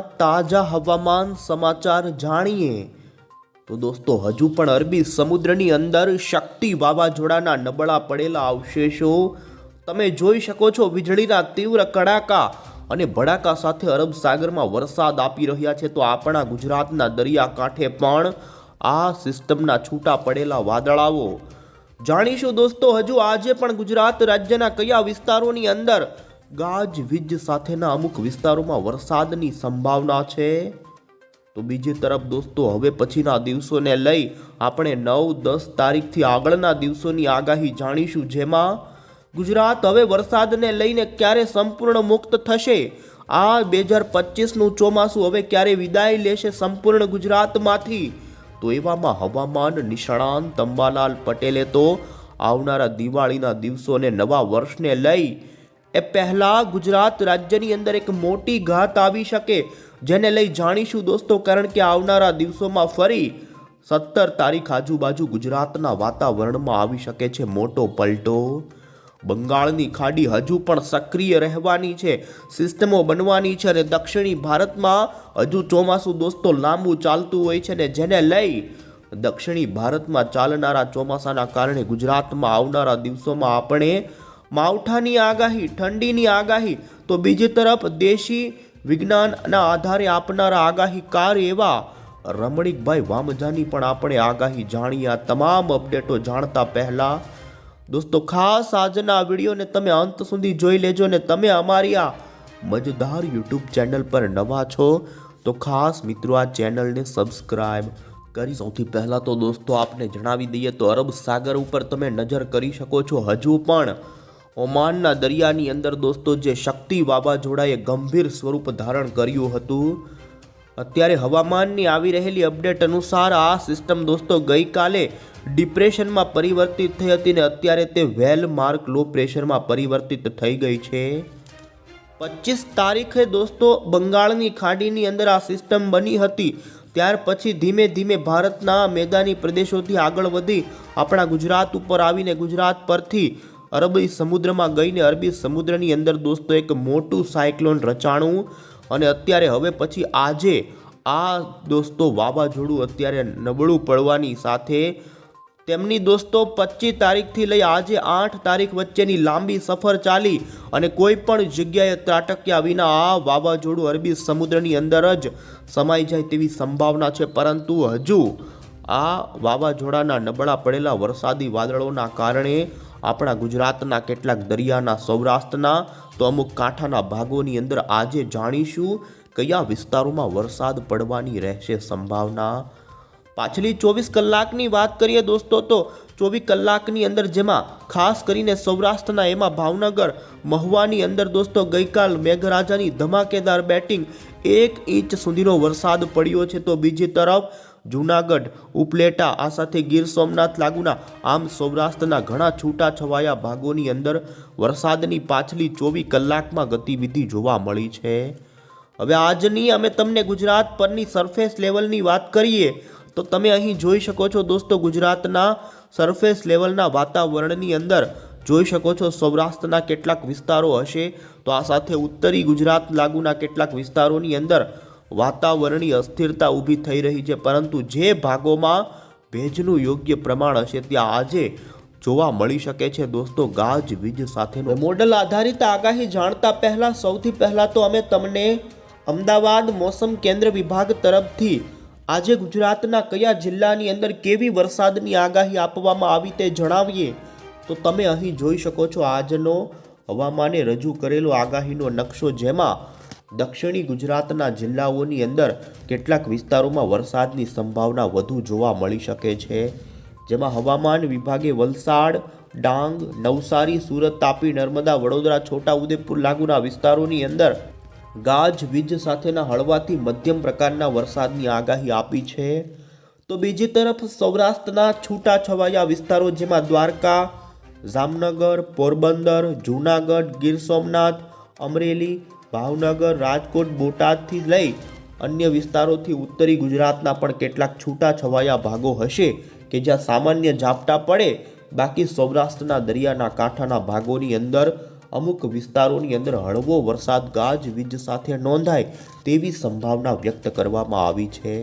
તાજા હવામાન સમાચાર જાણીએ. તો દોસ્તો, હજુ પણ અરબી સમુદ્રની અંદર શક્તિ વાવાઝોડાના નબળા પડેલા અવશેષો તમે જોઈ શકો છો. વીજળીના તીવ્ર કડાકા અને ભડાકા સાથે અરબ સાગરમાં વરસાદ આપી રહ્યા છે. તો આપણા ગુજરાતના દરિયાકાંઠે પણ આ સિસ્ટમના છૂટા પડેલા વાદળાઓ. જાણીશું દોસ્તો, હજુ આજે પણ ગુજરાત રાજ્યના કયા વિસ્તારોની અંદર ગાજવીજ સાથેના અમુક વિસ્તારોમાં વરસાદની સંભાવના છે. તો બીજી તરફ દોસ્તો, હવે પછીના દિવસોને લઈ આપણે નવ, દસ તારીખથી આગળના દિવસોની આગાહી જાણીશું, જેમાં ગુજરાત હવે વરસાદને લઈને ક્યારે સંપૂર્ણ મુક્ત થશે? આ બે હજાર પચીસનું ચોમાસું હવે ક્યારે વિદાય લેશે સંપૂર્ણ ગુજરાતમાંથી? તો એવામાં હવામાન નિષ્ણાંત અંબાલાલ પટેલે તો આવનારા દિવાળીના દિવસોને નવા વર્ષને લઈ એ પહેલાં ગુજરાત રાજ્યની અંદર એક મોટી ઘાત આવી શકે, જેને લઈ જાણીશું દોસ્તો, કારણ કે આવનારા દિવસોમાં ફરી સત્તર તારીખ આજુબાજુ ગુજરાતના વાતાવરણમાં આવી શકે છે મોટો પલટો. બંગાળની ખાડી હજુ પણ સક્રિય રહેવાની છે, સિસ્ટમો બનવાની છે અને દક્ષિણી ભારતમાં હજુ ચોમાસું દોસ્તો લાંબુ ચાલતું હોય છે ને જેને લઈ દક્ષિણી ભારતમાં ચાલનારા ચોમાસાના કારણે ગુજરાતમાં આવનારા દિવસોમાં આપણે માવઠાની આગાહી, ઠંડીની આગાહી, તો બીજી તરફ દેશી વિજ્ઞાનના આધારે આપનારા આગાહીકાર એવા રમણીકભાઈ વામજાની પણ આપણે આગાહી જાણી આ તમામ અપડેટો જાણતા પહેલા. દોસ્તો, ખાસ આજના વિડીયોને તમે અંત સુધી જોઈ લેજો ને તમે અમારી આ મજેદાર યુટ્યુબ ચેનલ પર નવા છો, તો ખાસ મિત્રો આ ચેનલને સબસ્ક્રાઈબ કરી સૌથી પહેલાં તો દોસ્તો આપને જણાવી દઈએ તો અરબ સાગર ઉપર તમે નજર કરી શકો છો. હજુ પણ ઓમાનના દરિયાની અંદર દોસ્તો, જે શક્તિ વાવાઝોડાએ ગંભીર સ્વરૂપ ધારણ કર્યું હતું. અત્યારે હવામાનની આવી રહેલી અપડેટ અનુસાર આ સિસ્ટમ દોસ્તો ગઈકાલે ડિપ્રેશનમાં પરિવર્તિત થઈ હતી ને અત્યારે તે વેલ માર્ક લો પ્રેશરમાં પરિવર્તિત થઈ ગઈ છે. પચીસ તારીખે દોસ્તો બંગાળની ખાડીની અંદર આ સિસ્ટમ બની હતી. ત્યાર પછી ધીમે ધીમે ભારતના મેદાની પ્રદેશોથી આગળ વધી આપણા ગુજરાત ઉપર આવીને ગુજરાત પરથી અરબી સમુદ્રમાં ગઈને અરબી સમુદ્રની અંદર દોસ્તો એક મોટું સાયક્લોન રચાણું અને અત્યારે હવે પછી આજે આ દોસ્તો વાવાઝોડું અત્યારે નબળું પડવાની સાથે તેમની દોસ્તો પચીસ તારીખથી લઈ આજે આઠ તારીખ વચ્ચેની લાંબી સફર ચાલી અને કોઈ પણ જગ્યાએ ત્રાટક્યા વિના આ વાવાઝોડું અરબી સમુદ્રની અંદર જ સમાઈ જાય તેવી સંભાવના છે. પરંતુ હજુ આ વાવાઝોડાના નબળા પડેલા વરસાદી વાદળોના કારણે આપણા ગુજરાતના કેટલાક દરિયાના સૌરાષ્ટ્રના તો અમુક કાંઠાના ભાગોની અંદર આજે જાણીશું કયા વિસ્તારોમાં વરસાદ પડવાની રહેશે સંભાવના. પાછલી ચોવીસ કલાકની વાત કરીએ દોસ્તો તો ચોવીસ કલાકની અંદર જેમાં ખાસ કરીને સૌરાષ્ટ્રના એમાં ભાવનગર, મહુવાની અંદર દોસ્તો ગઈકાલ મેઘરાજાની ધમાકેદાર બેટિંગ એક ઇંચ સુધીનો વરસાદ પડ્યો છે. તો બીજી તરફ જૂનાગઢ, ઉપલેટા, આ સાથે ગીર સોમનાથ લાગુના આમ સૌરાષ્ટ્રના ઘણા છૂટા છવાયા ભાગોની અંદર વરસાદની પાછલી ચોવીસ કલાકમાં ગતિવિધિ જોવા મળી છે. હવે આજની અમે તમને ગુજરાત પરની સરફેસ લેવલની વાત કરીએ, તો તમે અહીં જોઈ શકો છો દોસ્તો ગુજરાતના સરફેસ લેવલના વાતાવરણની અંદર જોઈ શકો છો સૌરાષ્ટ્રના કેટલાક વિસ્તારો હશે, તો આ સાથે ઉત્તરી ગુજરાત લાગુના કેટલાક વિસ્તારોની અંદર વાતાવરણીય અસ્થિરતા ઊભી થઈ રહી છે. પરંતુ જે ભાગોમાં ભેજનું યોગ્ય પ્રમાણ હશે, ત્યાં આજે જોવા મળી શકે છે. દોસ્તો, ગાજ, વીજ સાથેનો મોડલ આધારિત આગાહી જાણતા પહેલા, સૌથી પહેલા તો અમે તમને અમદાવાદ મોસમ કેન્દ્ર વિભાગ તરફથી આજે ગુજરાતના કયા જિલ્લાની અંદર કેવી વરસાદની આગાહી આપવામાં આવી તે જણાવીએ. તો તમે અહીં જોઈ શકો છો, આજનો હવામાને રજૂ કરેલો આગાહીનો નકશો, જેમાં દક્ષિણી ગુજરાતના જિલ્લાઓની અંદર કેટલાક વિસ્તારોમાં વરસાદની સંભાવના વધુ જોવા મળી શકે છે. જેમાં હવામાન વિભાગે વલસાડ, ડાંગ, નવસારી, સુરત, તાપી, નર્મદા, વડોદરા, છોટાઉદેપુર લાગુના વિસ્તારોની અંદર ગાજ, વીજ સાથેના હળવાથી મધ્યમ પ્રકારના વરસાદની આગાહી આપી છે. તો બીજી તરફ સૌરાષ્ટ્રના છૂટા છવાયા વિસ્તારો જેમાં દ્વારકા, જામનગર, પોરબંદર, જૂનાગઢ, ગીર સોમનાથ, અમરેલી ભાવનગર, રાજકોટ, બોટાદથી લઈ અન્ય વિસ્તારોથી ઉત્તરી ગુજરાતના પણ કેટલાક છૂટા છવાયા ભાગો હશે કે જ્યાં સામાન્ય ઝાપટા પડે. બાકી સૌરાષ્ટ્રના દરિયાના કાંઠાના ભાગોની અંદર અમુક વિસ્તારોની અંદર હળવો વરસાદ ગાજવીજ સાથે નોંધાય તેવી સંભાવના વ્યક્ત કરવામાં આવી છે.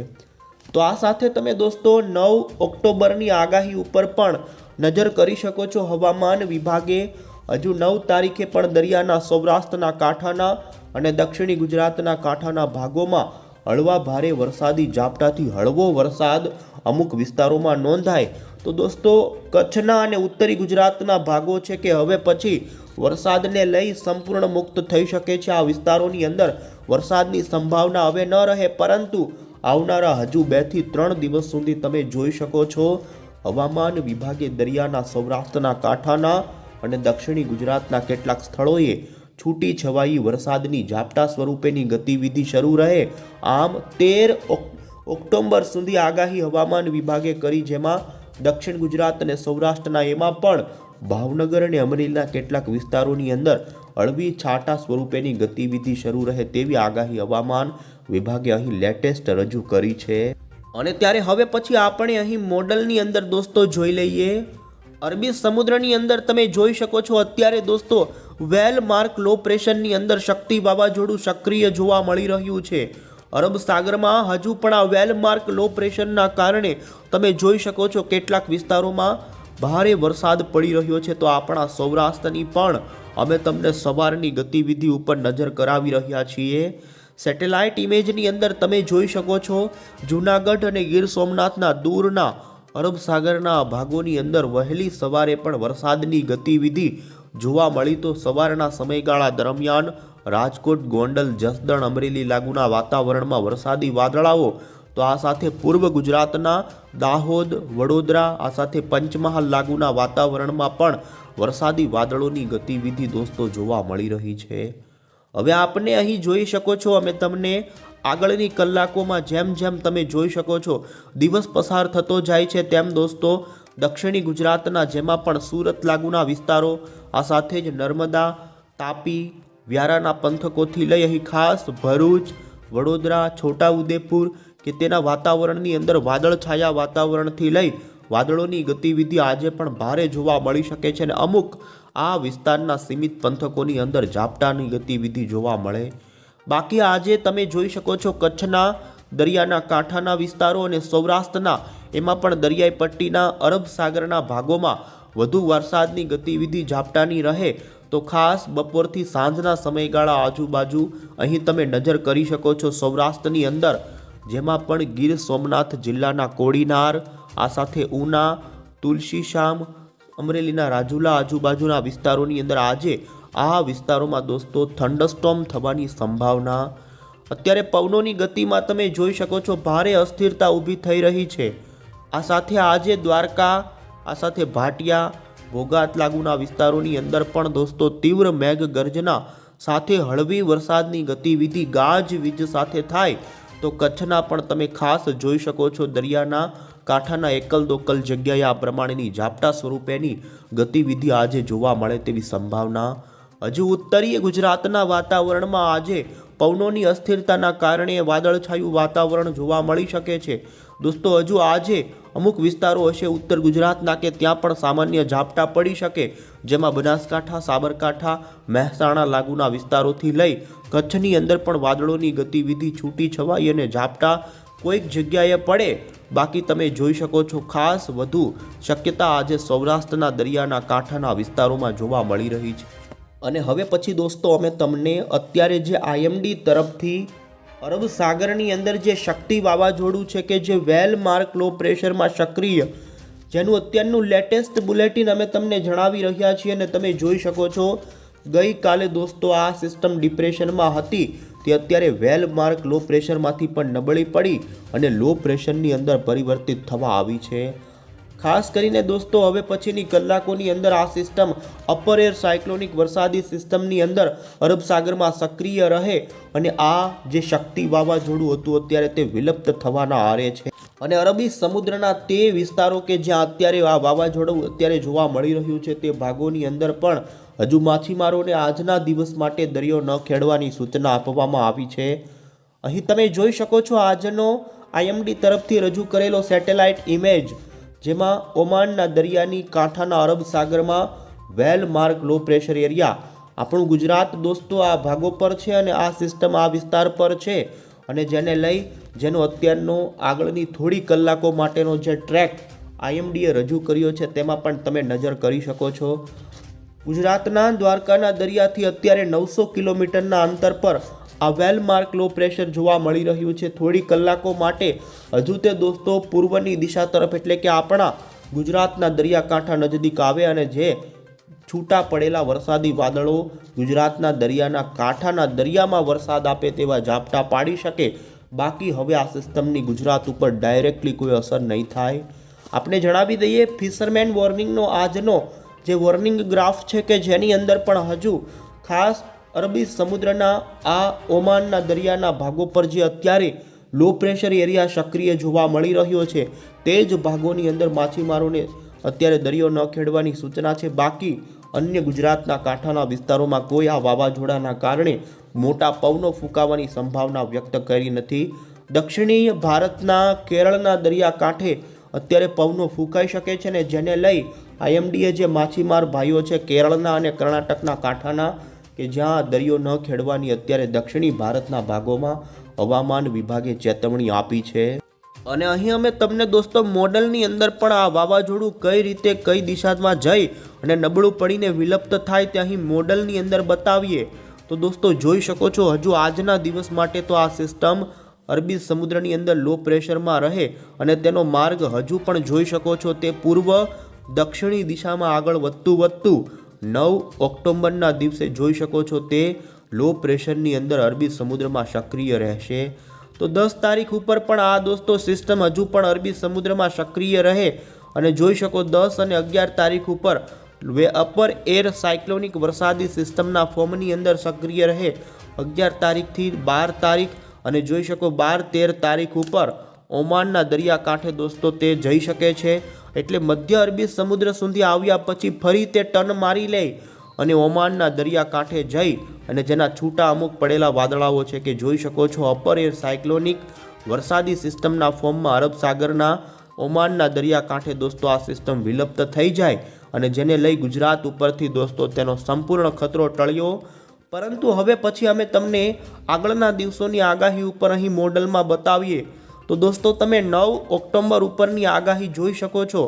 તો આ સાથે તમે દોસ્તો નવ ઓક્ટોબરની આગાહી ઉપર પણ નજર કરી શકો છો હવામાન વિભાગે. હજુ નવ તારીખે પણ દરિયાના સૌરાષ્ટ્રના કાંઠાના અને દક્ષિણી ગુજરાતના કાંઠાના ભાગોમાં હળવા ભારે વરસાદી ઝાપટાથી હળવો વરસાદ અમુક વિસ્તારોમાં નોંધાય. તો દોસ્તો, કચ્છના અને ઉત્તરી ગુજરાતના ભાગો છે કે હવે પછી વરસાદને લઈ સંપૂર્ણ મુક્ત થઈ શકે છે આ વિસ્તારોની અંદર. વરસાદની સંભાવના હવે ન રહે, પરંતુ આવનારા હજુ બેથી ત્રણ દિવસ સુધી તમે જોઈ શકો છો. હવામાન વિભાગે દરિયાના સૌરાષ્ટ્રના કાંઠાના અને દક્ષિણી ગુજરાતના કેટલાક સ્થળોએ છૂટી છવાઈ વરસાદની ઝાપટા સ્વરૂપેની ગતિવિધિ શરૂ રહે. આમ તેર ઓક્ટોબર સુધી આગાહી હવામાન વિભાગે કરી, જેમાં દક્ષિણ ગુજરાત અને સૌરાષ્ટ્રના એમાં પણ ભાવનગર અને અમરેલીના કેટલાક વિસ્તારોની અંદર અળવી છાટા સ્વરૂપેની ગતિવિધિ શરૂ રહે તેવી આગાહી હવામાન વિભાગે અહીં લેટેસ્ટ રજૂ કરી છે. અને ત્યારે હવે પછી આપણે અહીં મોડલની અંદર દોસ્તો જોઈ લઈએ. અરબી સમુદ્રની અંદર તમે જોઈ શકો છો, અત્યારે દોસ્તો, વેલ માર્ક લો પ્રેશરની અંદર શક્તિ વાવાઝોડું સક્રિય જોવા મળી રહ્યું છે. અરબ સાગરમાં હજુ પણ આ વેલ માર્ક લો પ્રેશરના કારણે તમે જોઈ શકો છો કેટલાક વિસ્તારોમાં ભારે વરસાદ પડી રહ્યો છે. તો આપણા સૌરાષ્ટ્રની પણ અમે તમને સવારની ગતિવિધિ ઉપર નજર કરાવી રહ્યા છીએ. સેટેલાઇટ ઇમેજની અંદર તમે જોઈ શકો છો, જૂનાગઢ અને ગીર સોમનાથના દૂરના અરબ સાગરના ભાગોની અંદર વહેલી સવારે પણ વરસાદની ગતિવિધિ જોવા મળી તો સવારના સમયગાળા દરમિયાન રાજકોટ, ગોંડલ, જસદણ, અમરેલી લાગુના વાતાવરણમાં વરસાદી વાદળાઓ. તો આ સાથે પૂર્વ ગુજરાતના દાહોદ, વડોદરા, આ સાથે પંચમહાલ લાગુના વાતાવરણમાં પણ વરસાદી વાદળોની ગતિવિધિ દોસ્તો જોવા મળી રહી છે. હવે આપને અહીં જોઈ શકો છો, અમે તમને આગળની કલાકોમાં જેમ જેમ તમે જોઈ શકો છો, દિવસ પસાર થતો જાય છે તેમ દોસ્તો, દક્ષિણી ગુજરાતના જેમાં પણ સુરત લાગુના વિસ્તારો, આ સાથે જ નર્મદા, તાપી, વ્યારાના પંથકોથી લઈ અહીં ખાસ ભરૂચ, વડોદરા, છોટાઉદેપુર કે તેના વાતાવરણની અંદર વાદળછાયા વાતાવરણથી લઈ વાદળોની ગતિવિધિ આજે પણ ભારે જોવા મળી શકે છે અને અમુક આ વિસ્તારના સીમિત પંથકોની અંદર ઝાપટાની ગતિવિધિ જોવા મળે બાકી આજે તમે જોઈ શકો છો કચ્છના, દરિયાના કાંઠાના વિસ્તારો અને સૌરાષ્ટ્રના, એમાં પણ દરિયાઈ પટ્ટીના અરબ સાગરના ભાગોમાં વધુ વરસાદની ગતિવિધિ ઝાપટાની રહે તો ખાસ બપોરથી સાંજના સમયગાળા આજુબાજુ અહીં તમે નજર કરી શકો છો સૌરાષ્ટ્રની અંદર, જેમાં પણ ગીર સોમનાથ જિલ્લાના કોડીનાર, આ સાથે ઉના તુલસીશામ અમરેલીના રાજુલા આજુબાજુના વિસ્તારોની અંદર આજે આ વિસ્તારોમાં દોસ્તો થંડરસ્ટોમ થવાની સંભાવના. અત્યારે પવનોની ગતિમાં તમે જોઈ શકો છો ભારે અસ્થિરતા ઊભી થઈ રહી છે. આ સાથે આજે દ્વારકા, આ સાથે ભાટિયા ભોગાત લાગુના વિસ્તારોની અંદર પણ દોસ્તો તીવ્ર મેઘ ગર્જના સાથે હળવી વરસાદની ગતિવિધિ ગાજવીજ સાથે થાય તો કચ્છના પણ તમે ખાસ જોઈ શકો છો દરિયાના કાંઠાના એકલ દોકલ જગ્યાએ આ પ્રમાણેની ઝાપટા સ્વરૂપેની ગતિવિધિ આજે જોવા મળે તેવી સંભાવના હજુ ઉત્તરીય ગુજરાતના વાતાવરણમાં આજે પવનોની અસ્થિરતાના કારણે વાદળછાયું વાતાવરણ જોવા મળી શકે છે. દોસ્તો, હજુ આજે અમુક વિસ્તારો હશે ઉત્તર ગુજરાતના કે ત્યાં પણ સામાન્ય ઝાપટા પડી શકે, જેમાં બનાસકાંઠા, સાબરકાંઠા, મહેસાણા લાગુના વિસ્તારોથી લઈ કચ્છની અંદર પણ વાદળોની ગતિવિધિ છૂટી છવાઈ અને ઝાપટા કોઈક જગ્યાએ પડે, બાકી તમે જોઈ શકો છો ખાસ વધુ શક્યતા આજે સૌરાષ્ટ્રના દરિયાના કાંઠાના વિસ્તારોમાં જોવા મળી રહી છે. અને હવે પછી દોસ્તો અમે તમને અત્યારે જે આઈએમડી તરફથી અરબ સાગરની અંદર જે શક્તિ વાવાઝોડું છે કે જે વેલ માર્ક લો પ્રેશરમાં સક્રિય, જેનું અત્યારનું લેટેસ્ટ બુલેટિન અમે તમને જણાવી રહ્યા છીએ અને તમે જોઈ શકો છો, ગઈકાલે દોસ્તો આ સિસ્ટમ ડિપ્રેશનમાં હતી, તે અત્યારે વેલ માર્ક લો પ્રેશરમાંથી પણ નબળી પડી અને લો પ્રેશરની અંદર પરિવર્તિત થવા આવી છે. ખાસ કરીને દોસ્તો, હવે પછીની કલાકોની અંદર આ સિસ્ટમ અપર એર સાયક્લોનિક વરસાદી સિસ્ટમની અંદર અરબ સાગરમાં સક્રિય રહે અને આ જે શક્તિ વાવાઝોડું હતું અત્યારે તે વિલુપ્ત થવાના આરે છે. અને અરબી સમુદ્રના તે વિસ્તારો કે જ્યાં અત્યારે આ વાવાઝોડું અત્યારે જોવા મળી રહ્યું છે, તે ભાગોની અંદર પણ હજુ માછીમારોને આજના દિવસ માટે દરિયો ન ખેડવાની સૂચના આપવામાં આવી છે. અહીં તમે જોઈ શકો છો આજનો આઈએમડી તરફથી રજૂ કરેલો સેટેલાઇટ ઇમેજ જેમાં ઓમાનના દરિયાની કાંઠાના અરબ સાગરમાં well mark low pressure area. આપણું ગુજરાત દોસ્તો આ ભાગો પર છે અને આ સિસ્ટમ આ વિસ્તાર પર છે અને જેને લઈ જેનો અત્યારનો આગળની થોડી કલાકો માટેનો જે ટ્રેક આઈએમડીએ રજૂ કર્યો છે તેમાં પણ તમે નજર કરી શકો છો. ગુજરાતના દ્વારકાના દરિયાથી અત્યારે નવસો કિલોમીટરના અંતર પર આ વેલમાર્ક લો પ્રેશર જોવા મળી રહ્યું છે. થોડી કલાકો માટે હજુ તે દોસ્તો પૂર્વની દિશા તરફ એટલે કે આપણા ગુજરાતના દરિયાકાંઠા નજદીક આવે અને જે છૂટા પડેલા વરસાદી વાદળો ગુજરાતના દરિયાના કાંઠાના દરિયામાં વરસાદ આપે તેવા ઝાપટા પાડી શકે. બાકી હવે આ સિસ્ટમની ગુજરાત ઉપર ડાયરેક્ટલી કોઈ અસર નહીં થાય. આપણે જણાવી દઈએ, ફિશરમેન વોર્નિંગનો આજનો જે વોર્નિંગ ગ્રાફ છે કે જેની અંદર પણ હજુ ખાસ અરબી સમુદ્રના આ ઓમાનના દરિયાના ભાગો પર જે અત્યારે લો પ્રેશર એરિયા સક્રિય જોવા મળી રહ્યો છે, તે જ ભાગોની અંદર માછીમારોને અત્યારે દરિયો ન ખેડવાની સૂચના છે. બાકી અન્ય ગુજરાતના કાંઠાના વિસ્તારોમાં કોઈ આ વાવાઝોડાના કારણે મોટા પવનો ફૂંકાવાની સંભાવના વ્યક્ત કરી નથી. દક્ષિણીય ભારતના કેરળના દરિયાકાંઠે અત્યારે પવનો ફૂંકાઈ શકે છે ને જેને લઈ આઈએમડીએ જે માછીમાર ભાઈઓ છે, કેરળના અને કર્ણાટકના કાંઠાના કે જ્યાં દરિયો ન ખેડવાની અત્યારે દક્ષિણી ભારતના ભાગોમાં હવામાન વિભાગે ચેતવણી આપી છે. અને અહીં અમે તમને દોસ્તો મોડલની અંદર પણ આ વાવાઝોડું કઈ રીતે કઈ દિશામાં જઈ અને નબળું પડીને વિલપ્ત થાય તે અહીં મોડલની અંદર બતાવીએ. તો દોસ્તો જોઈ શકો છો, હજુ આજના દિવસ માટે તો આ સિસ્ટમ અરબી સમુદ્રની અંદર લો પ્રેશરમાં રહે અને તેનો માર્ગ હજુ પણ જોઈ શકો છો, તે પૂર્વ દક્ષિણી દિશામાં આગળ વધતું વધતું નવ ઓક્ટોબરના દિવસે જોઈ શકો છો તે લો પ્રેશરની અંદર અરબી સમુદ્રમાં સક્રિય રહેશે. તો દસ તારીખ ઉપર પણ આ દોસ્તો સિસ્ટમ હજુ પણ અરબી સમુદ્રમાં સક્રિય રહે અને જોઈ શકો દસ અને અગિયાર તારીખ ઉપર વે અપર એર સાયક્લોનિક વરસાદી સિસ્ટમના ફોર્મની અંદર સક્રિય રહે. અગિયાર તારીખથી બાર તારીખ અને જોઈ શકો બાર તેર તારીખ ઉપર ઓમાનના દરિયાકાંઠે દોસ્તો તે જઈ શકે છે. એટલે મધ્ય અરબી સમુદ્ર સુધી આવ્યા પછી ફરી તે ટર્ન મારી લે અને ઓમાનના દરિયાકાંઠે જઈ અને જેના છૂટા અમુક પડેલા વાદળાઓ છે કે જોઈ શકો છો અપર એર સાયક્લોનિક વરસાદી સિસ્ટમના ફોર્મમાં અરબ સાગરના ઓમાનના દરિયાકાંઠે દોસ્તો આ સિસ્ટમ વિલપ્ત થઈ જાય અને જેને લઈ ગુજરાત ઉપરથી દોસ્તો તેનો સંપૂર્ણ ખતરો ટળ્યો. પરંતુ હવે પછી અમે તમને આગળના દિવસોની આગાહી ઉપર અહીં મોડલમાં બતાવીએ તો દોસ્તો, તમે નવ ઓક્ટોબર ઉપરની આગાહી જોઈ શકો છો.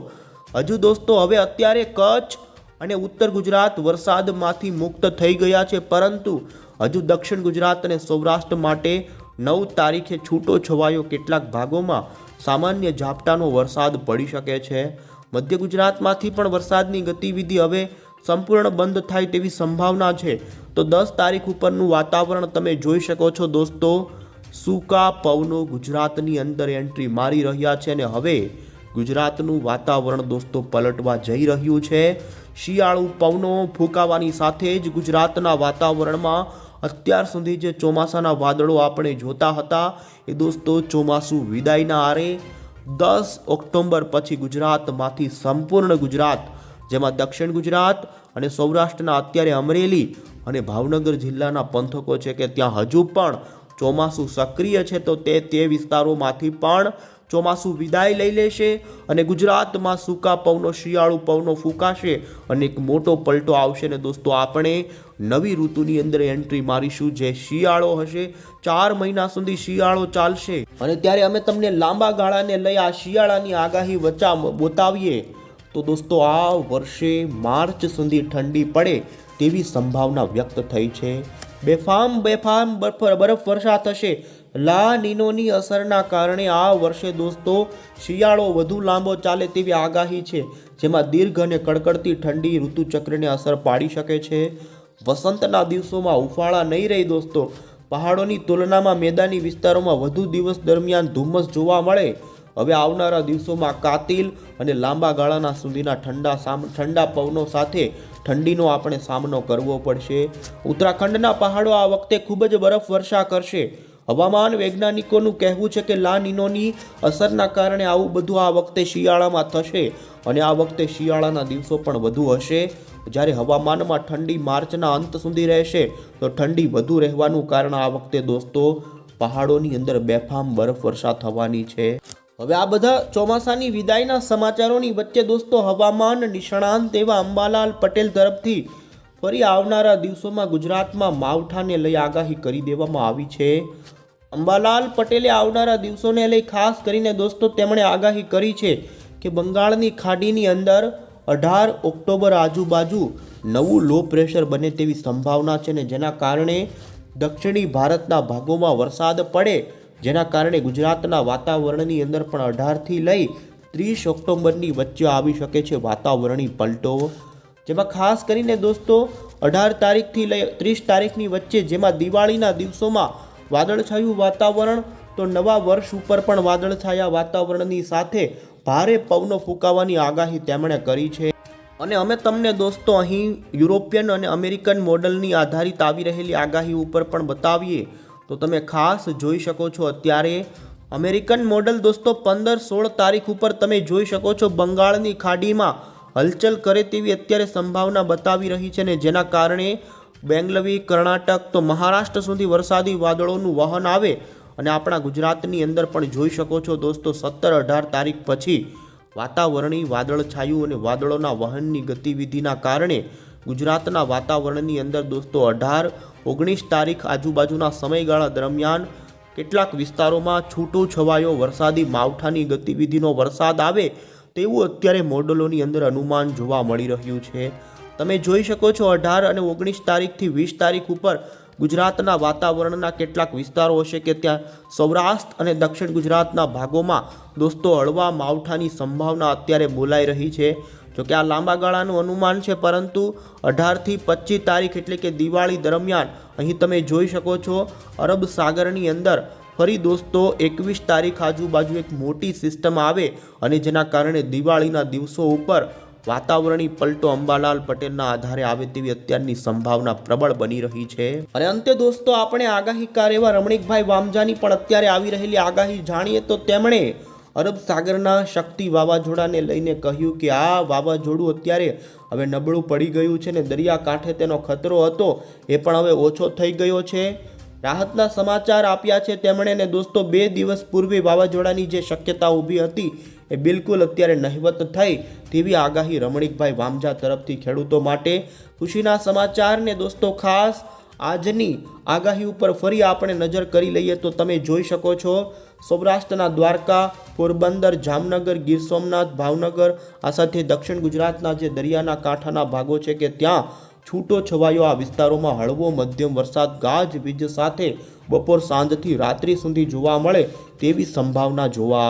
હજુ દોસ્તો, હવે અત્યારે કચ્છ અને ઉત્તર ગુજરાત વરસાદમાંથી મુક્ત થઈ ગયા છે. પરંતુ હજુ દક્ષિણ ગુજરાત અને સૌરાષ્ટ્ર માટે નવ તારીખે છૂટો છવાયો કેટલાક ભાગોમાં સામાન્ય ઝાપટાનો વરસાદ પડી શકે છે. મધ્ય ગુજરાતમાંથી પણ વરસાદની ગતિવિધિ હવે સંપૂર્ણ બંધ થાય તેવી સંભાવના છે. તો દસ તારીખ ઉપરનું વાતાવરણ તમે જોઈ શકો છો દોસ્તો. સૂકા પવનો ગુજરાતની અંદર એન્ટ્રી મારી રહ્યા છે અને હવે ગુજરાતનું વાતાવરણ દોસ્તો પલટવા જઈ રહ્યું છે. શિયાળુ પવનો ફૂંકાવાની સાથે જ ગુજરાતના વાતાવરણમાં અત્યાર સુધી જે ચોમાસાના વાદળો આપણે જોતા હતા, એ દોસ્તો ચોમાસું વિદાયના આરે દસ ઓક્ટોબર પછી ગુજરાતમાંથી સંપૂર્ણ ગુજરાત, જેમાં દક્ષિણ ગુજરાત અને સૌરાષ્ટ્રના અત્યારે અમરેલી અને ભાવનગર જિલ્લાના પંથકો છે કે ત્યાં હજુ પણ ચોમાસું સક્રિય છે તો તે તે વિસ્તારોમાંથી પણ ચોમાસું વિદાય લઈ લેશે અને ગુજરાતમાં સૂકા પવનો, શિયાળુ પવનો ફૂંકાશે. અને એક મોટો પલટો આવશે ને દોસ્તો, આપણે નવી ઋતુની અંદર એન્ટ્રી મારીશું જે શિયાળો હશે. ચાર મહિના સુધી શિયાળો ચાલશે. અને ત્યારે અમે તમને લાંબા ગાળાને લઈ આ શિયાળાની આગાહી વચ્ચા બતાવીએ. તો દોસ્તો, આ વર્ષે માર્ચ સુધી ઠંડી પડે તેવી સંભાવના વ્યક્ત થઈ છે. બેફામ બેફામ બરફ વર્ષા થશે. લા નીનોની અસરના કારણે આ વર્ષે દોસ્તો શિયાળો વધુ લાંબો ચાલે તેવી આગાહી છે, જેમાં દીર્ઘ અને કડકડતી ઠંડી ઋતુચક્રને અસર પાડી શકે છે. વસંતના દિવસોમાં ઉફાળા નહીં રહી દોસ્તો. પહાડોની તુલનામાં મેદાની વિસ્તારોમાં વધુ દિવસ દરમિયાન ધુમ્મસ જોવા મળે. હવે આવનારા દિવસોમાં કાતિલ અને લાંબા ગાળાના સુધીના ઠંડા ઠંડા પવનો સાથે ઠંડીનો આપણે સામનો કરવો પડશે. ઉત્તરાખંડના પહાડો આ વખતે ખૂબ જ બરફ વર્ષા કરશે. હવામાન વૈજ્ઞાનિકોનું કહેવું છે કે લા નિનોની અસરના કારણે આવું બધું આ વખતે શિયાળામાં થશે અને આ વખતે શિયાળાના દિવસો પણ વધુ હશે. જ્યારે હવામાનમાં ઠંડી માર્ચના અંત સુધી રહેશે, તો ઠંડી વધુ રહેવાનું કારણ આ વખતે દોસ્તો, પહાડોની અંદર બેફામ બરફ વર્ષા થવાની છે. હવે આ બધા ચોમાસાની વિદાયના સમાચારોની વચ્ચે દોસ્તો હવામાન નિષ્ણાંત એવા અંબાલાલ પટેલ તરફથી ફરી આવનારા દિવસોમાં ગુજરાતમાં માવઠાને લઈ આગાહી કરી દેવામાં આવી છે. અંબાલાલ પટેલે આવનારા દિવસોને લઈ ખાસ કરીને દોસ્તો તેમણે આગાહી કરી છે કે બંગાળની ખાડીની અંદર અઢાર ઓક્ટોબર આજુબાજુ નવું લો પ્રેશર બને તેવી સંભાવના છે ને જેના કારણે દક્ષિણી ભારતના ભાગોમાં વરસાદ પડે જેના કારણે ગુજરાતના વાતાવરણની અંદર પણ અઢારથી લઈ ત્રીસ ઓક્ટોબરની વચ્ચે આવી શકે છે વાતાવરણી પલટો. જેમાં ખાસ કરીને દોસ્તો, અઢાર તારીખથી લઈ ત્રીસ તારીખની વચ્ચે જેમાં દિવાળીના દિવસોમાં વાદળછાયું વાતાવરણ, તો નવા વર્ષ ઉપર પણ વાદળછાયા વાતાવરણની સાથે ભારે પવનો ફૂંકાવાની આગાહી તેમણે કરી છે. અને અમે તમને દોસ્તો અહીં યુરોપિયન અને અમેરિકન મોડલની આધારિત આવી રહેલી આગાહી ઉપર પણ બતાવીએ તો તમે ખાસ જોઈ શકો છો અત્યારે અમેરિકન મોડલ દોસ્તો પંદર સોળ તારીખ ઉપર તમે જોઈ શકો છો બંગાળની ખાડીમાં હલચલ કરે તેવી અત્યારે સંભાવના બતાવી રહી છે ને જેના કારણે બેંગલવી, કર્ણાટક તો મહારાષ્ટ્ર સુધી વરસાદી વાદળોનું વહન આવે અને આપણા ગુજરાતની અંદર પણ જોઈ શકો છો દોસ્તો સત્તર અઢાર તારીખ પછી વાતાવરણી વાદળછાયું અને વાદળોના વહનની ગતિવિધિના કારણે ગુજરાતના વાતાવરણની અંદર દોસ્તો અઢાર ઓગણીસ તારીખ આજુબાજુના સમયગાળા દરમિયાન કેટલાક વિસ્તારોમાં છૂટો છવાયો વરસાદી માવઠાની ગતિવિધિનો વરસાદ આવે તેવું અત્યારે મોડલોની અંદર અનુમાન જોવા મળી રહ્યું છે. તમે જોઈ શકો છો અઢાર અને ઓગણીસ તારીખથી વીસ તારીખ ઉપર ગુજરાતના વાતાવરણના કેટલાક વિસ્તારો હશે કે ત્યાં સૌરાષ્ટ્ર અને દક્ષિણ ગુજરાતના ભાગોમાં દોસ્તો હળવા માવઠાની સંભાવના અત્યારે બોલાઈ રહી છે. જો કે આ લાંબા ગાળાનું અનુમાન છે, પરંતુ અઢારથી પચીસ તારીખ એટલે કે દિવાળી દરમિયાન અહીં તમે જોઈ શકો છો, અરબ સાગરની અંદર ફરી દોસ્તો એકવીસ તારીખ આજુબાજુ એક મોટી સિસ્ટમ આવે અને જેના કારણે દિવાળીના દિવસો ઉપર વાતાવરણી પલટો અંબાલાલ પટેલના આધારે આવે તેવી અત્યારની સંભાવના પ્રબળ બની રહી છે. અને અંતે દોસ્તો, આપણે આગાહીકાર એવા રમણીકભાઈ વામજાની પણ અત્યારે આવી રહેલી આગાહી જાણીએ તો તેમણે અરબ સાગરના શક્તિ વાવાઝોડાને લઈને કહ્યું કે આ વાવાઝોડું અત્યારે હવે નબળું પડી ગયું છે ને દરિયાકાંઠે તેનો ખતરો હતો એ પણ હવે ઓછો થઈ ગયો છે. રાહતના સમાચાર આપ્યા છે તેમણે ને દોસ્તો, બે દિવસ પૂર્વે વાવાઝોડાની જે શક્યતા ઊભી હતી એ બિલકુલ અત્યારે નહિવત થઈ તેવી આગાહી રમણીકભાઈ વામજા તરફથી ખેડૂતો માટે. ખુશીના સમાચારને દોસ્તો, ખાસ આજની આગાહી ઉપર ફરી આપણે નજર કરી લઈએ તો તમે જોઈ શકો છો. સૌરાષ્ટ્રના દ્વારકા, પોરબંદર, જામનગર, ગીર સોમનાથ, ભાવનગર, આ સાથે દક્ષિણ ગુજરાતના જે દરિયાના કાંઠાના ભાગો છે કે ત્યાં છૂટો છવાયો આ વિસ્તારોમાં હળવો મધ્યમ વરસાદ ગાજવીજ સાથે બપોર સાંજથી રાત્રિ સુધી જોવા મળે તેવી સંભાવના જોવા